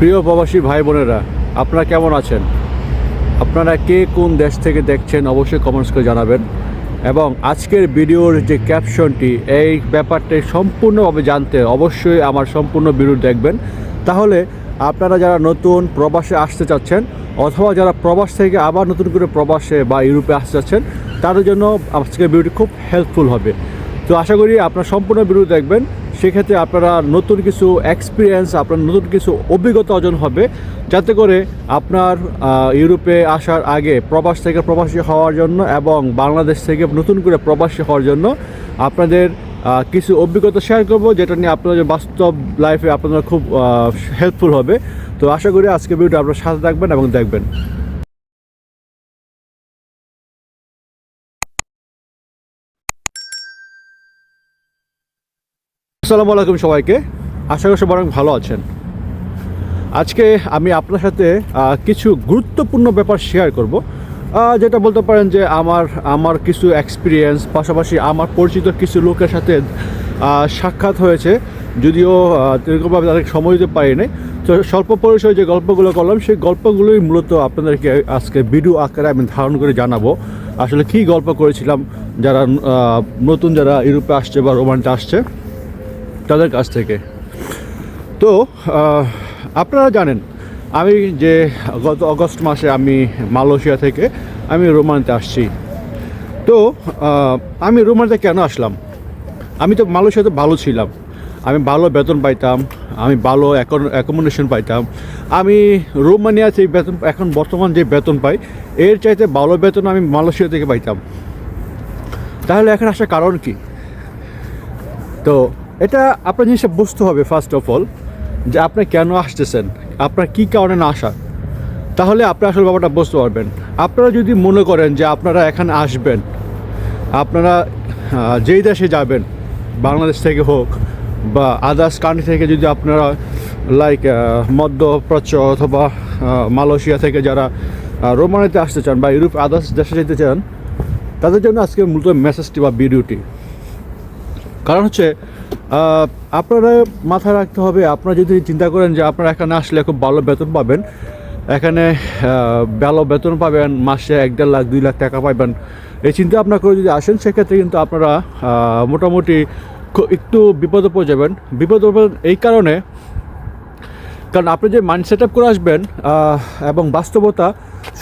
প্রিয় প্রবাসী ভাই বোনেরা, আপনারা কেমন আছেন? আপনারা কে কোন দেশ থেকে দেখছেন অবশ্যই কমেন্টস করে জানাবেন। এবং আজকের ভিডিওর যে ক্যাপশনটি এই ব্যাপারটি সম্পূর্ণভাবে জানতে অবশ্যই আমার সম্পূর্ণ ভিডিও দেখবেন। তাহলে আপনারা যারা নতুন প্রবাসে আসতে চাচ্ছেন, অথবা যারা প্রবাস থেকে আবার নতুন করে প্রবাসে বা ইউরোপে আসতে চাচ্ছেন, তাদের জন্য আজকের ভিডিওটি খুব হেল্পফুল হবে। তো আশা করি আপনারা সম্পূর্ণ ভিডিও দেখবেন। সেক্ষেত্রে আপনারা নতুন কিছু এক্সপিরিয়েন্স আপনার নতুন কিছু অভিজ্ঞতা অর্জন হবে। যাতে করে আপনার ইউরোপে আসার আগে প্রবাস থেকে প্রবাসী হওয়ার জন্য এবং বাংলাদেশ থেকে নতুন করে প্রবাসী হওয়ার জন্য আপনাদের কিছু অভিজ্ঞতা শেয়ার করব, যেটা নিয়ে আপনাদের বাস্তব লাইফে আপনাদের খুব হেল্পফুল হবে। তো আশা করি আজকে ভিডিওটা আপনারা সাথে থাকবেন এবং দেখবেন। আসসালামু আলাইকুম সবাইকে। আশা করি সবাই অনেক ভালো আছেন। আজকে আমি আপনার সাথে কিছু গুরুত্বপূর্ণ ব্যাপার শেয়ার করব। যেটা বলতে পারেন যে আমার আমার কিছু এক্সপিরিয়েন্স পাশাপাশি আমার পরিচিত কিছু লোকের সাথে সাক্ষাৎ হয়েছে। যদিও আহ, এরকমভাবে তাদেরকে সময় দিতে পারিনি। তো স্বল্প পরিসরে যে গল্পগুলো করলাম সেই গল্পগুলোই মূলত আপনাদেরকে আজকে ভিডিও আকারে আমি ধারণ করে জানাব। আসলে কী গল্প করেছিলাম যারা নতুন যারা ইউরোপে আসছে বা রোমান্টে আসছে। তাদের কাছ থেকে। তো আপনারা জানেন, আমি যে গত অগস্ট মাসে আমি মালয়েশিয়া থেকে আমি রোমানতে আসছি। তো আমি রোমানতে কেন আসলাম? আমি তো মালয়েশিয়াতে ভালো ছিলাম। আমি ভালো বেতন পাইতাম, আমি ভালো অ্যাকোমোডেশন পাইতাম। আমি রোমানিয়াতে এই বেতন, এখন বর্তমান যে বেতন পাই, এর চাইতে ভালো বেতন আমি মালয়েশিয়া থেকে পাইতাম। তাহলে এখন আসার কারণ কি? তো এটা আপনার জিনিসটা বুঝতে হবে ফার্স্ট অফ অল যে আপনি কেন আসতেছেন? আপনার কী কারণে না আসা? তাহলে আপনি আসলে ব্যাপারটা বুঝতে পারবেন। আপনারা যদি মনে করেন যে আপনারা এখানে আসবেন, আপনারা যেই দেশে যাবেন, বাংলাদেশ থেকে হোক বা আদার্স কান্ট্রি থেকে যদি আপনারা লাইক মধ্যপ্রাচ্য অথবা মালয়েশিয়া থেকে যারা রোমানিতে আসতে চান বা ইউরোপ আদার্স দেশে যেতে চান, তাদের জন্য আজকে মূলত মেসেজটি বা ভিডিওটি কারণ হচ্ছে আপনারা মাথায় রাখতে হবে, আপনারা যদি চিন্তা করেন যে আপনারা এখানে আসলে খুব ভালো বেতন পাবেন, এখানে ভালো বেতন পাবেন, মাসে এক দেড় লাখ, দুই লাখ টাকা পাবেন। এই চিন্তা আপনার করে যদি আসেন, সেক্ষেত্রে কিন্তু আপনারা মোটামুটি একটু বিপদে পড়ে যাবেন। বিপদে পড়বেন এই কারণে, কারণ আপনি যে মাইন্ড সেট আপ করে আসবেন এবং বাস্তবতা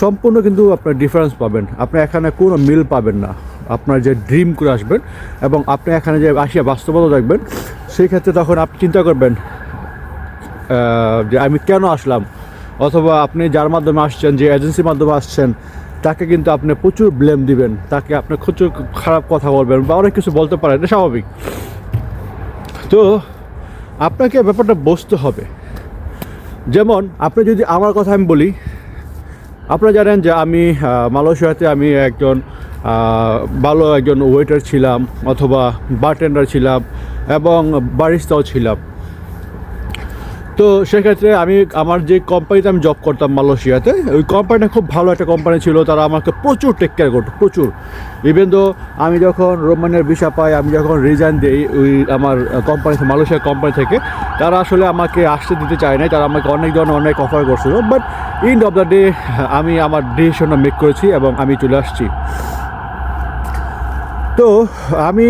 সম্পূর্ণ কিন্তু আপনার ডিফারেন্স পাবেন। আপনি এখানে কোনো মিল পাবেন না। আপনার যে ড্রিম করে আসবেন এবং আপনি এখানে যে আসিয়া বাস্তবতা দেখবেন, সেই ক্ষেত্রে তখন আপনি চিন্তা করবেন যে আমি কেন আসলাম? অথবা আপনি যার মাধ্যমে আসছেন, যে এজেন্সির মাধ্যমে আসছেন, তাকে কিন্তু আপনি প্রচুর ব্লেম দিবেন। তাকে আপনি প্রচুর খারাপ কথা বলবেন বা অনেক কিছু বলতে পারেন, এটা স্বাভাবিক। তো আপনাকে ব্যাপারটা বসতে হবে। যেমন, আপনি যদি আমার কথা আমি বলি আপনারা জানেন যে আমি মালয়েশিয়াতে আমি একজন ভালো একজন ওয়েটার ছিলাম অথবা বারটেন্ডার ছিলাম এবং বারিস্তাও ছিলাম। তো সেক্ষেত্রে আমি আমার যে কোম্পানিতে আমি জব করতাম মালয়েশিয়াতে, ওই কোম্পানিটা খুব ভালো একটা কোম্পানি ছিল, তারা আমাকে প্রচুর টেক কেয়ার করতো, প্রচুর। ইভেন তো আমি যখন রোমানের ভিসা পাই, আমি যখন রিজাইন দিই ওই আমার কোম্পানি মালয়েশিয়া কোম্পানি থেকে, তারা আসলে আমাকে আসতে দিতে চায় নাই, তারা আমাকে অনেক ধরনের অনেক অফার করছিল but end of the day আমি আমার ডিসিশনটা মেক করেছি এবং আমি চলে আসছি। তো আমি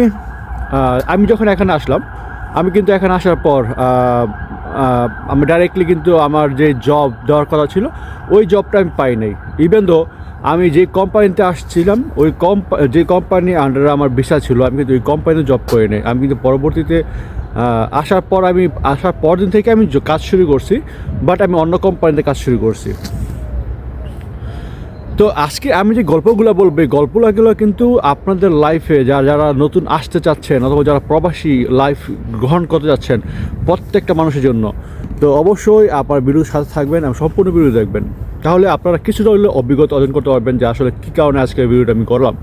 আমি যখন এখানে আসলাম, আমি কিন্তু এখানে আসার পর আমি ডাইরেক্টলি কিন্তু আমার যে জব দেওয়ার কথা ছিল, ওই জবটা আমি পাই নাই। ইভেন দো আমি যে কোম্পানিতে আসছিলাম, ওই কোম্পা যে কোম্পানি আন্ডারে আমার ভিসা ছিল, আমি কিন্তু ওই কোম্পানিতে জব করি নাই। আমি কিন্তু পরবর্তীতে আসার পর আমি আসার পর দিন থেকে আমি কাজ শুরু করছি বাট আমি অন্য কোম্পানিতে কাজ শুরু করছি। তো আজকে আমি যে গল্পগুলো বলব গল্পগুলো কিন্তু আপনাদের লাইফে যারা যারা নতুন আসতে চাচ্ছেন অথবা যারা প্রবাসী লাইফ গ্রহণ করতে যাচ্ছেন প্রত্যেকটা মানুষের জন্য। তো অবশ্যই আপনার ভিডিওর সাথে থাকবেন, এবং সম্পূর্ণ ভিডিও দেখবেন। তাহলে আপনারা কিছুটা হলে অভিজ্ঞতা অর্জন করতে পারবেন যে আসলে কী কারণে আজকে ভিডিওটা আমি করলাম।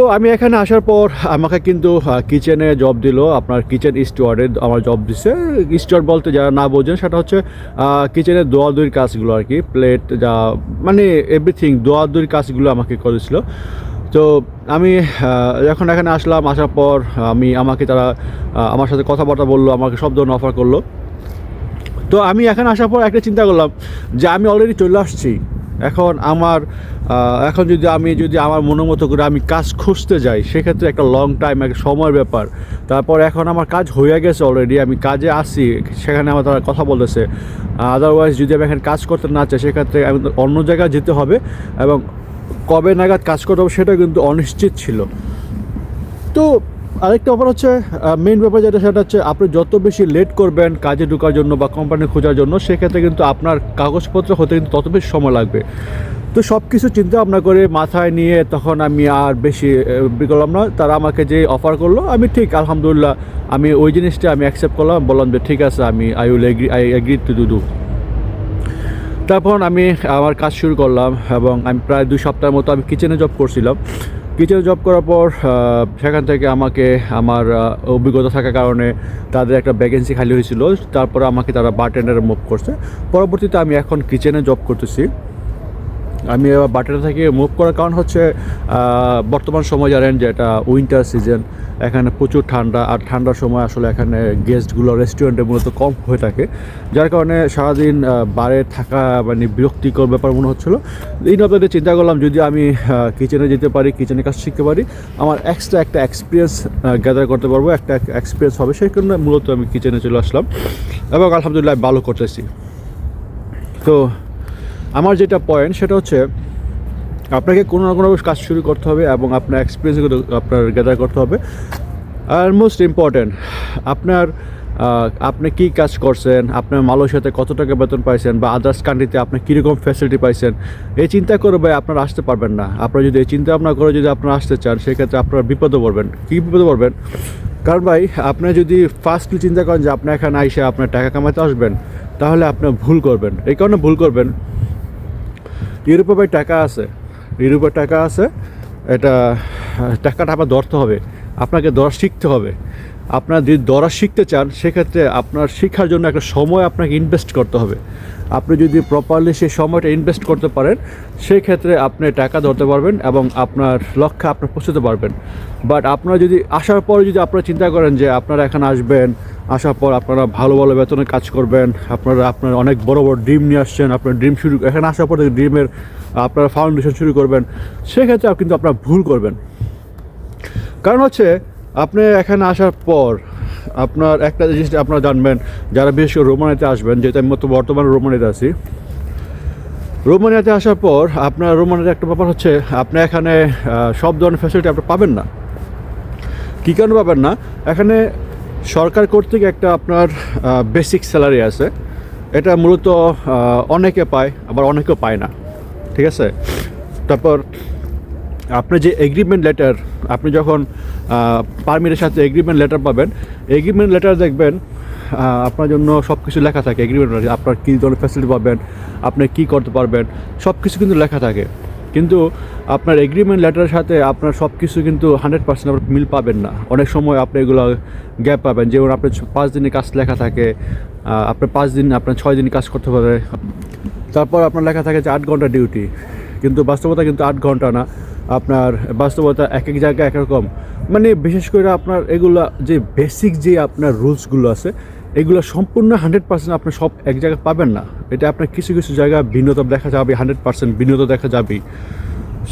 তো আমি এখানে আসার পর আমাকে কিন্তু কিচেনে জব দিল আপনার কিচেন স্টোয়ারে আমার জব দিচ্ছে স্টোয়ার বলতে যারা না বোঝেন, সেটা হচ্ছে কিচেনের দোয়াদুরির কাজগুলো আর কি প্লেট যা মানে এভরিথিং দোয়াদুরির কাজগুলো আমাকে করেছিল। তো আমি যখন এখানে আসলাম, আসার পর আমি, আমাকে তারা আমার সাথে কথাবার্তা বলল, আমাকে সব ধরনের অফার করল। তো আমি এখানে আসার পর একটা চিন্তা করলাম যে আমি অলরেডি চলে আসছি। এখন আমার এখন যদি আমি, যদি আমার মনের মতো করে আমি কাজ খুঁজতে যাই, সেক্ষেত্রে একটা লং টাইম একটা সময়ের ব্যাপার। তারপর এখন আমার কাজ হয়ে গেছে অলরেডি আমি কাজে আসি সেখানে আমার তারা কথা বলতেছে। আদারওয়াইজ যদি আমি এখানে কাজ করতে না চাই, সেক্ষেত্রে আমি অন্য জায়গায় যেতে হবে এবং কবে নাগাদ কাজ করতে হবে সেটা কিন্তু অনিশ্চিত ছিল। তো আরেকটা ব্যাপার হচ্ছে মেইন ব্যাপার যেটা, সেটা হচ্ছে আপনি যত বেশি লেট করবেন কাজে ঢোকার জন্য বা কোম্পানি খোঁজার জন্য, সেক্ষেত্রে কিন্তু আপনার কাগজপত্র হতে কিন্তু তত বেশি সময় লাগবে। তো সব কিছু চিন্তা ভাবনা করে মাথায় নিয়ে তখন আমি আর বেশি করলাম না। তারা আমাকে যে অফার করল, আমি ঠিক, আলহামদুলিল্লাহ, আমি ওই জিনিসটা আমি অ্যাকসেপ্ট করলাম, বললাম যে, ঠিক আছে, আমি I will agree I agree to do do তারপর আমি আমার কাজ শুরু করলাম এবং আমি প্রায় দুই সপ্তাহের মতো আমি কিচেনে জব করছিলাম। কিচেনে জব করার পর সেখান থেকে আমাকে আমার অভিজ্ঞতা থাকার কারণে তাদের একটা ভ্যাকেন্সি খালি হয়েছিল। তারপরে আমাকে তারা বার্টেন্ডারে মুভ করছে। পরবর্তীতে আমি এখন কিচেনে জব করতেছি। আমি বাটার থেকে মুভ করার কারণ হচ্ছে বর্তমান সময় জানেন যে এটা উইন্টার সিজন এখানে প্রচুর ঠান্ডা, আর ঠান্ডার সময় আসলে এখানে গেস্টগুলো রেস্টুরেন্টে মূলত কম হয়ে থাকে। যার কারণে সারাদিন বারে থাকা মানে বিরক্তিকর ব্যাপার মনে হচ্ছিল। এই ব্যাপারে চিন্তা করলাম, যদি আমি কিচেনে যেতে পারি কিচেনে কাজ শিখতে পারি, আমার এক্সট্রা একটা এক্সপিরিয়েন্স গ্যাদার করতে পারব, একটা এক্সপিরিয়েন্স হবে, সেই কারণে মূলত আমি কিচেনে চলে আসলাম। এবং আলহামদুলিল্লাহ ভালো করতেছি। তো আমার যেটা পয়েন্ট সেটা হচ্ছে, আপনাকে কোনো না কোনো কাজ শুরু করতে হবে এবং আপনার এক্সপিরিয়েন্স আপনার গ্যাদার করতে হবে। আর মোস্ট ইম্পর্ট্যান্ট আপনার আপনি কী কাজ করছেন, আপনার মালয়েশিয়াতে কত টাকা বেতন পাইছেন বা আদার্স কান্ট্রিতে আপনি কীরকম ফ্যাসিলিটি পাইছেন, এই চিন্তা করে ভাই আপনারা আসতে পারবেন না। আপনারা যদি এই চিন্তা ভাবনা করে যদি আপনারা আসতে চান, সেক্ষেত্রে আপনারা বিপদে পড়বেন। কী বিপদে পড়বেন? কারণ ভাই, আপনি যদি ফার্স্টলি চিন্তা করেন যে আপনি এখানে আইসে আপনার টাকা কামাতে আসবেন, তাহলে আপনি ভুল করবেন। এই কারণে ভুল করবেন। ইউরোপে ভাই টাকা আছে, ইউরোপে টাকা আছে, এটা, টাকাটা আবার ধরতে হবে, আপনাকে দরা শিখতে হবে। আপনার যদি দরা শিখতে চান, সেক্ষেত্রে আপনার শিক্ষার জন্য একটা সময় আপনাকে ইনভেস্ট করতে হবে। আপনি যদি প্রপারলি সেই সময়টা ইনভেস্ট করতে পারেন সেই ক্ষেত্রে আপনি টাকা ধরতে পারবেন এবং আপনার লক্ষ্যে আপনি পৌঁছতে পারবেন। বাট আপনারা যদি, আসার পরে যদি আপনারা চিন্তা করেন যে আপনারা এখানে আসবেন আসার পর আপনারা ভালো ভালো বেতনে কাজ করবেন, আপনারা, আপনার অনেক বড় বড় ড্রিম নিয়ে আসছেন, আপনার ড্রিম শুরু, এখানে আসার পর ড্রিমের আপনারা ফাউন্ডেশন শুরু করবেন, সেক্ষেত্রে কিন্তু আপনারা ভুল করবেন। কারণ হচ্ছে, আপনি এখানে আসার পর আপনার একটা জিনিস আপনারা জানবেন, যারা বিশেষ করে রোমানিতে আসবেন যেটা আমি মতো বর্তমানে রোমানিতে আছি, রোমানিয়াতে আসার পর আপনার রোমানিয়াতে একটা ব্যাপার হচ্ছে, আপনি এখানে সব ধরনের ফ্যাসিলিটি আপনি পাবেন না। কী কারণে পাবেন না? এখানে সরকার কর্তৃক একটা আপনার বেসিক স্যালারি আছে। এটা মূলত অনেকে পায়, আবার অনেকেও পায় না। ঠিক আছে? তারপর আপনার যে এগ্রিমেন্ট লেটার আপনি যখন পারমিটের সাথে এগ্রিমেন্ট লেটার পাবেন এগ্রিমেন্ট লেটার দেখবেন আপনার জন্য সব কিছু লেখা থাকে এগ্রিমেন্ট লেটার আপনার কী ধরনের ফ্যাসিলিটি পাবেন, আপনি কী করতে পারবেন সব কিছু কিন্তু লেখা থাকে। কিন্তু আপনার এগ্রিমেন্ট লেটারের সাথে আপনার সব কিছু কিন্তু হান্ড্রেড পার্সেন্ট আপনার মিল পাবেন না। অনেক সময় আপনি এগুলো গ্যাপ পাবেন, যেমন আপনার পাঁচ দিনের কাজ লেখা থাকে আপনার পাঁচ দিন, আপনার ছয় দিন কাজ করতে পারে তারপর আপনার লেখা থাকে যে আট ঘণ্টা ডিউটি কিন্তু বাস্তবতা কিন্তু আট ঘণ্টা না। আপনার বাস্তবতা এক এক জায়গায় একরকম মানে বিশেষ করে আপনার এগুলা যে বেসিক যে আপনার রুলসগুলো আছে, এগুলো সম্পূর্ণ হান্ড্রেড পার্সেন্ট আপনি সব এক জায়গায় পাবেন না। এটা আপনার কিছু কিছু জায়গায় ভিন্নতা দেখা যাবে হান্ড্রেড পার্সেন্ট ভিন্নতা দেখা যাবেই।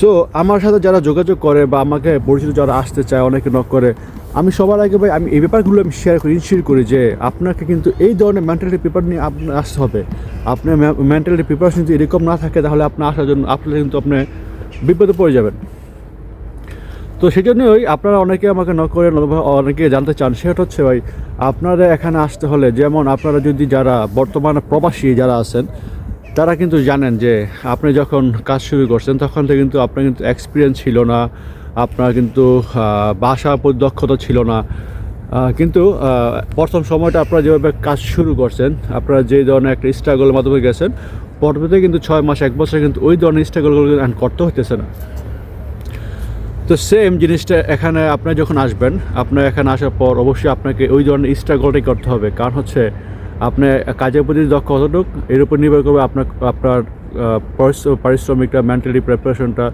সো আমার সাথে যারা যোগাযোগ করে বা আমাকে পরিচিত যারা আসতে চায়, অনেকে নক করে, আমি সবার আগে ভাই, আমি এই ব্যাপারগুলো আমি শেয়ার করি ইনশিওর করি যে আপনাকে কিন্তু এই ধরনের মেন্টালিটি পেপার নিয়ে আপনার আসতে হবে। আপনার মেন্টালিটি প্রিপারেশন যদি এরকম না থাকে, তাহলে আপনার আসার জন্য আপনার কিন্তু আপনি বিপদে পড়ে যাবেন। তো সেই জন্যই আপনারা অনেকে আমাকে নক করে অনেকে জানতে চান, সেটা হচ্ছে ভাই, আপনারা এখানে আসতে হলে, যেমন আপনারা যদি যারা বর্তমানে প্রবাসী যারা আছেন তারা কিন্তু জানেন যে আপনি যখন কাজ শুরু করছেন তখন থেকে কিন্তু আপনার কিন্তু এক্সপিরিয়েন্স ছিল না আপনার কিন্তু আহ, ভাষা দক্ষতা ছিল না। কিন্তু প্রথম সময়টা আপনারা যেভাবে কাজ শুরু করছেন আপনারা যে ধরনের একটা স্ট্রাগলের মাধ্যমে গেছেন পরবর্তীতে কিন্তু ছয় মাস এক বছর কিন্তু ওই ধরনের স্ট্রাগলগুলো কিন্তু করতে হতেছে না। তো সেম জিনিসটা এখানে আপনি যখন আসবেন আপনার এখানে আসার পর অবশ্যই আপনাকে ওই ধরনের স্ট্রাগলটাই করতে হবে। কারণ হচ্ছে আপনি কাজের প্রতি দক্ষ কতটুক এর উপর নির্ভর করবে আপনার আপনার পারিশ্রমিকটা মেন্টালি প্রিপারেশনটা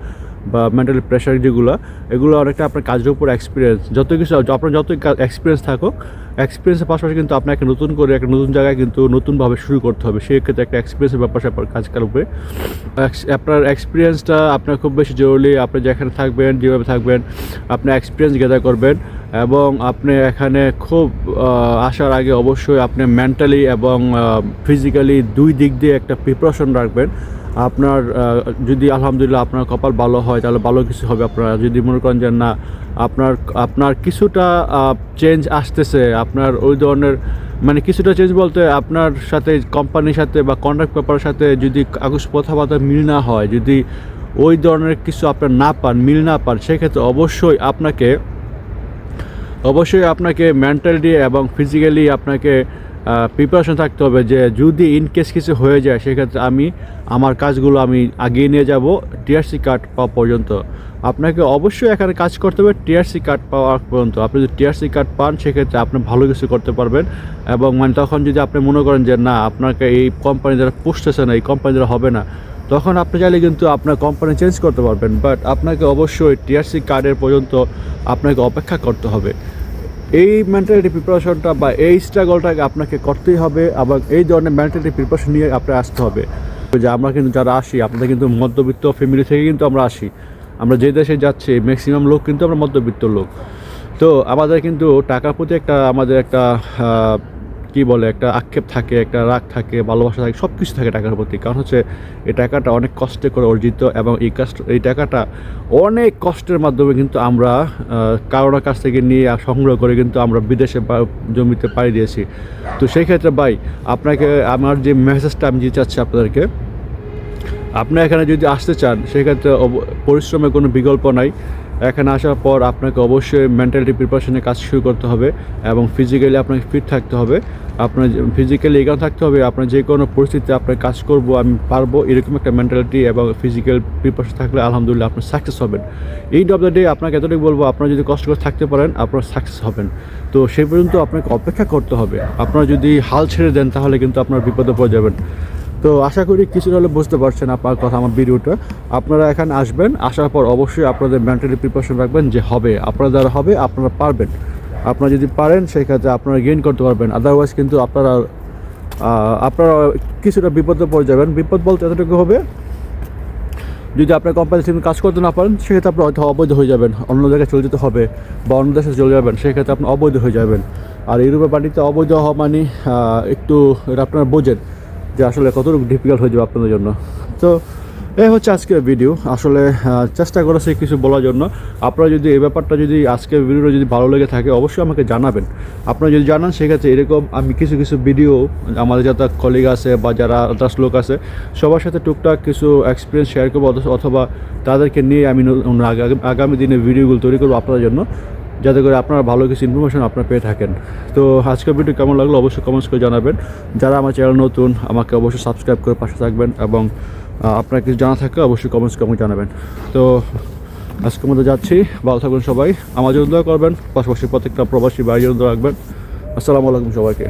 বা মেন্টালি প্রেশার যেগুলো, এগুলো অনেকটা আপনার কাজের উপর এক্সপিরিয়েন্স যত কিছু আপনার যত এক্সপিরিয়েন্স থাকুক এক্সপিরিয়েন্সের পাশাপাশি কিন্তু আপনাকে নতুন করে একটা নতুন জায়গায় কিন্তু নতুনভাবে শুরু করতে হবে। সেই ক্ষেত্রে একটা এক্সপিরিয়েন্সের ব্যাপার স্যাপার কাজ করবে আপনার এক্সপিরিয়েন্সটা আপনার খুব বেশি জরুরি। আপনি যেখানে থাকবেন, যেভাবে থাকবেন, আপনি এক্সপিরিয়েন্স গেদার করবেন এবং আপনি এখানে খুব আসার আগে অবশ্যই আপনি মেন্টালি এবং ফিজিক্যালি দুই দিক দিয়ে একটা প্রিপারেশন রাখবেন। আপনার যদি আলহামদুলিল্লাহ আপনার কপাল ভালো হয়, তাহলে ভালো কিছু হবে আপনারা। যদি মনে করেন যে না, আপনার আপনার কিছুটা চেঞ্জ আসতেছে, আপনার ওই ধরনের মানে কিছুটা চেঞ্জ বলতে আপনার সাথে কোম্পানির সাথে বা কন্ট্রাক্ট পেপারের সাথে যদি কাগজ কথাবার্তা মিল না হয়, যদি ওই ধরনের কিছু আপনার না পান, মিল না পান, সেক্ষেত্রে অবশ্যই আপনাকে অবশ্যই আপনাকে মেন্টালি এবং ফিজিক্যালি আপনাকে প্রিপারেশন থাকতে হবে যে যদি ইন কেস কিছু হয়ে যায়, সেক্ষেত্রে আমি আমার কাজগুলো আমি আগিয়ে নিয়ে যাব টিআরসি কার্ড পাওয়া পর্যন্ত। আপনাকে অবশ্যই এখানে কাজ করতে হবে টিআরসি কার্ড পাওয়া পর্যন্ত। আপনি যদি টিআরসি কার্ড পান, সেক্ষেত্রে আপনি ভালো কিছু করতে পারবেন এবং মানে তখন যদি আপনি মনে করেন যে না, আপনাকে এই কোম্পানি দ্বারা পুষতেছে না, এই কোম্পানি দ্বারা হবে না, তখন আপনি চাইলে কিন্তু আপনার কোম্পানি চেঞ্জ করতে পারবেন। বাট আপনাকে অবশ্যই টিআরসি কার্ডের পর্যন্ত আপনাকে অপেক্ষা করতে হবে। এই মেন্টালিটি প্রিপারেশনটা বা এই স্ট্রাগলটাকে আপনাকে করতেই হবে এবং এই ধরনের মেন্টালিটি প্রিপারেশন নিয়ে আপনার আসতে হবে। যে আমরা কিন্তু যারা আসি, আপনাদের কিন্তু মধ্যবিত্ত ফ্যামিলি থেকে কিন্তু আমরা আসি। আমরা যে দেশে যাচ্ছি ম্যাক্সিমাম লোক কিন্তু আমরা মধ্যবিত্ত লোক। তো আমাদের কিন্তু টাকার প্রতি একটা, আমাদের একটা কি বলে, একটা আক্ষেপ থাকে, একটা রাগ থাকে, ভালোবাসা থাকে সব কিছু থাকে টাকার প্রতি। কারণ হচ্ছে, এই টাকাটা অনেক কষ্টে করে অর্জিত এবং এই কষ্ট, এই টাকাটা অনেক কষ্টের মাধ্যমে কিন্তু আমরা কারোর কাছ থেকে নিয়ে সংগ্রহ করে কিন্তু আমরা বিদেশে জমিতে পাড়ি দিয়েছি। তো সেই ক্ষেত্রে ভাই, আপনাকে, আমার যে মেসেজটা আমি দিতে চাচ্ছি আপনাদেরকে, আপনি এখানে যদি আসতে চান, সেক্ষেত্রে পরিশ্রমের কোনো বিকল্প নাই। এখানে আসার পর আপনাকে অবশ্যই মেন্টালিটি প্রিপারেশনে কাজ শুরু করতে হবে এবং ফিজিক্যালি আপনাকে ফিট থাকতে হবে। আপনার ফিজিক্যালি এগিয়ে থাকতে হবে, আপনার যে কোনো পরিস্থিতিতে আপনার কাজ করব, আমি পারব, এরকম একটা মেন্টালিটি এবং ফিজিক্যাল প্রিপারেশন থাকলে আলহামদুলিল্লাহ আপনি সাকসেস হবেন। এই অফ দ্য ডে আপনাকে এতটুকু বলব, আপনারা যদি কষ্ট করে থাকতে পারেন, আপনারা সাকসেস হবেন। তো সেই পর্যন্ত আপনাকে অপেক্ষা করতে হবে। আপনারা যদি হাল ছেড়ে দেন, তাহলে কিন্তু আপনার বিপদে পড়ে যাবেন। তো আশা করি কিছুটা হলে বুঝতে পারছেন আপনার কথা, আমার ভিডিওটা। আপনারা এখানে আসবেন, আসার পর অবশ্যই আপনাদের মেন্টালি প্রিপারেশন রাখবেন যে হবে, আপনারা দ্বারা হবে, আপনারা পারবেন। আপনারা যদি পারেন, সেই ক্ষেত্রে আপনারা গেইন করতে পারবেন। আদারওয়াইজ কিন্তু আপনারা আপনারা কিছুটা বিপদে পড়ে যাবেন। বিপদ বলতে এতটুকু হবে, যদি আপনার কোম্পানির কাজ করতে না পারেন সেক্ষেত্রে আপনি হয়তো অবৈধ হয়ে যাবেন। অন্য জায়গায় চলে যেতে হবে বা অন্য দেশে চলে যাবেন সেক্ষেত্রে আপনি অবৈধ হয়ে যাবেন। আর ইউরোপের বাড়িতে অবৈধ হওয়া মানে একটু এটা আপনারা বোঝেন। যে আসলে কতটুকু ডিফিকাল্ট হয়ে যাবে আপনাদের জন্য। তো এই হচ্ছে আজকের ভিডিও আসলে চেষ্টা করেছি কিছু বলার জন্য। আপনারা যদি এই ব্যাপারটা যদি আজকের ভিডিওটা যদি ভালো লেগে থাকে, অবশ্যই আমাকে জানাবেন। আপনারা যদি জানান, সেক্ষেত্রে এরকম আমি কিছু কিছু ভিডিও আমাদের যারা কলিগ আছে বা যারা আদার্স লোক আছে, সবার সাথে টুকটাক কিছু এক্সপিরিয়েন্স শেয়ার করব অথবা তাদেরকে নিয়ে আমি আগামী দিনে ভিডিওগুলো তৈরি করব আপনাদের জন্য। যাতে করে আপনারা ভালো কিছু ইনফরমেশন আপনারা পেয়ে থাকেন। তো আজকের ভিডিও কেমন লাগল অবশ্যই কমেন্টস করে জানাবেন। যারা আমার চ্যানেল নতুন, আমাকে অবশ্যই সাবস্ক্রাইব করে পাশে থাকবেন এবং আপনার কিছু জানা থাকলে অবশ্যই কমেন্টস আমাকে জানাবেন। তো আজকের মধ্যে যাচ্ছি, ভালো থাকবেন সবাই। আমার জন্য দোয়া করবেন, পাশাপাশি প্রত্যেকটা প্রবাসী বাড়ির জন্য রাখবেন। আসসালামু আলাইকুম সবাইকে।